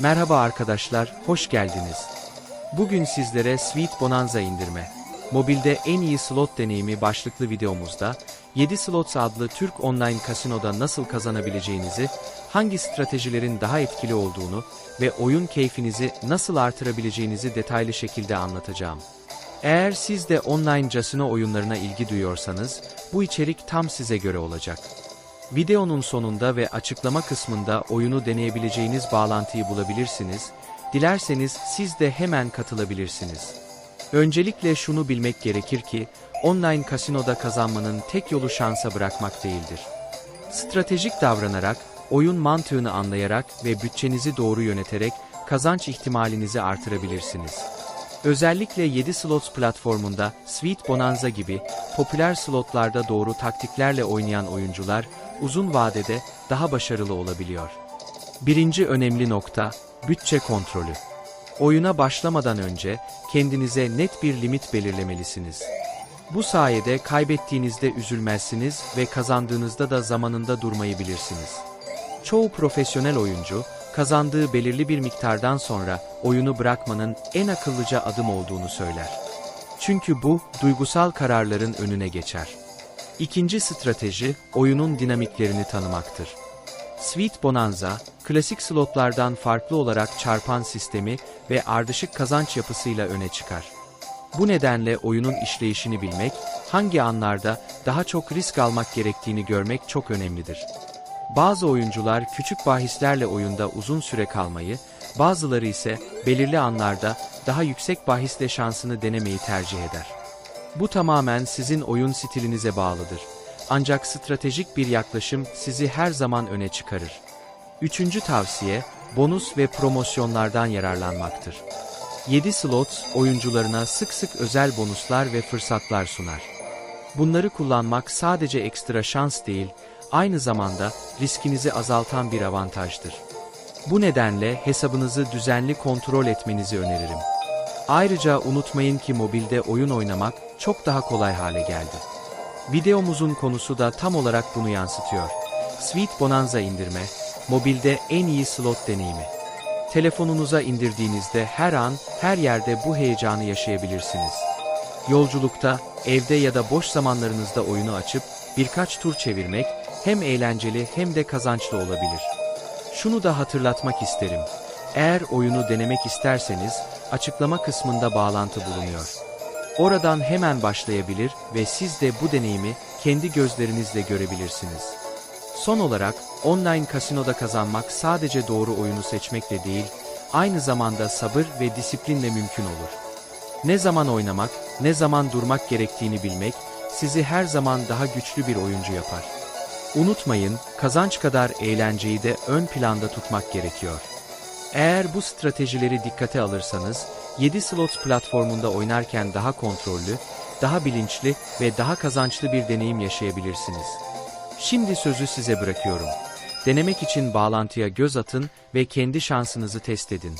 Merhaba arkadaşlar, hoş geldiniz. Bugün sizlere Sweet Bonanza indirme, mobilde en iyi slot deneyimi başlıklı videomuzda 7 Slots adlı Türk online kasinoda nasıl kazanabileceğinizi, hangi stratejilerin daha etkili olduğunu ve oyun keyfinizi nasıl artırabileceğinizi detaylı şekilde anlatacağım. Eğer siz de online casino oyunlarına ilgi duyuyorsanız, bu içerik tam size göre olacak. Videonun sonunda ve açıklama kısmında oyunu deneyebileceğiniz bağlantıyı bulabilirsiniz. Dilerseniz siz de hemen katılabilirsiniz. Öncelikle şunu bilmek gerekir ki, online kasinoda kazanmanın tek yolu şansa bırakmak değildir. Stratejik davranarak, oyun mantığını anlayarak ve bütçenizi doğru yöneterek kazanç ihtimalinizi artırabilirsiniz. Özellikle 7 Slots platformunda Sweet Bonanza gibi popüler slotlarda doğru taktiklerle oynayan oyuncular uzun vadede daha başarılı olabiliyor. Birinci önemli nokta, bütçe kontrolü. Oyuna başlamadan önce kendinize net bir limit belirlemelisiniz. Bu sayede kaybettiğinizde üzülmezsiniz ve kazandığınızda da zamanında durmayı bilirsiniz. Çoğu profesyonel oyuncu, kazandığı belirli bir miktardan sonra oyunu bırakmanın en akıllıca adım olduğunu söyler. Çünkü bu, duygusal kararların önüne geçer. İkinci strateji, oyunun dinamiklerini tanımaktır. Sweet Bonanza, klasik slotlardan farklı olarak çarpan sistemi ve ardışık kazanç yapısıyla öne çıkar. Bu nedenle oyunun işleyişini bilmek, hangi anlarda daha çok risk almak gerektiğini görmek çok önemlidir. Bazı oyuncular küçük bahislerle oyunda uzun süre kalmayı, bazıları ise belirli anlarda daha yüksek bahisle şansını denemeyi tercih eder. Bu tamamen sizin oyun stilinize bağlıdır. Ancak stratejik bir yaklaşım sizi her zaman öne çıkarır. Üçüncü tavsiye, bonus ve promosyonlardan yararlanmaktır. 7 Slots, oyuncularına sık sık özel bonuslar ve fırsatlar sunar. Bunları kullanmak sadece ekstra şans değil, aynı zamanda riskinizi azaltan bir avantajdır. Bu nedenle hesabınızı düzenli kontrol etmenizi öneririm. Ayrıca unutmayın ki mobilde oyun oynamak çok daha kolay hale geldi. Videomuzun konusu da tam olarak bunu yansıtıyor. Sweet Bonanza indirme, mobilde en iyi slot deneyimi. Telefonunuza indirdiğinizde her an, her yerde bu heyecanı yaşayabilirsiniz. Yolculukta, evde ya da boş zamanlarınızda oyunu açıp birkaç tur çevirmek hem eğlenceli hem de kazançlı olabilir. Şunu da hatırlatmak isterim. Eğer oyunu denemek isterseniz açıklama kısmında bağlantı bulunuyor. Oradan hemen başlayabilir ve siz de bu deneyimi kendi gözlerinizle görebilirsiniz. Son olarak, online kasinoda kazanmak sadece doğru oyunu seçmekle değil, aynı zamanda sabır ve disiplinle mümkün olur. Ne zaman oynamak, ne zaman durmak gerektiğini bilmek, sizi her zaman daha güçlü bir oyuncu yapar. Unutmayın, kazanç kadar eğlenceyi de ön planda tutmak gerekiyor. Eğer bu stratejileri dikkate alırsanız, 7 Slots platformunda oynarken daha kontrollü, daha bilinçli ve daha kazançlı bir deneyim yaşayabilirsiniz. Şimdi sözü size bırakıyorum. Denemek için bağlantıya göz atın ve kendi şansınızı test edin.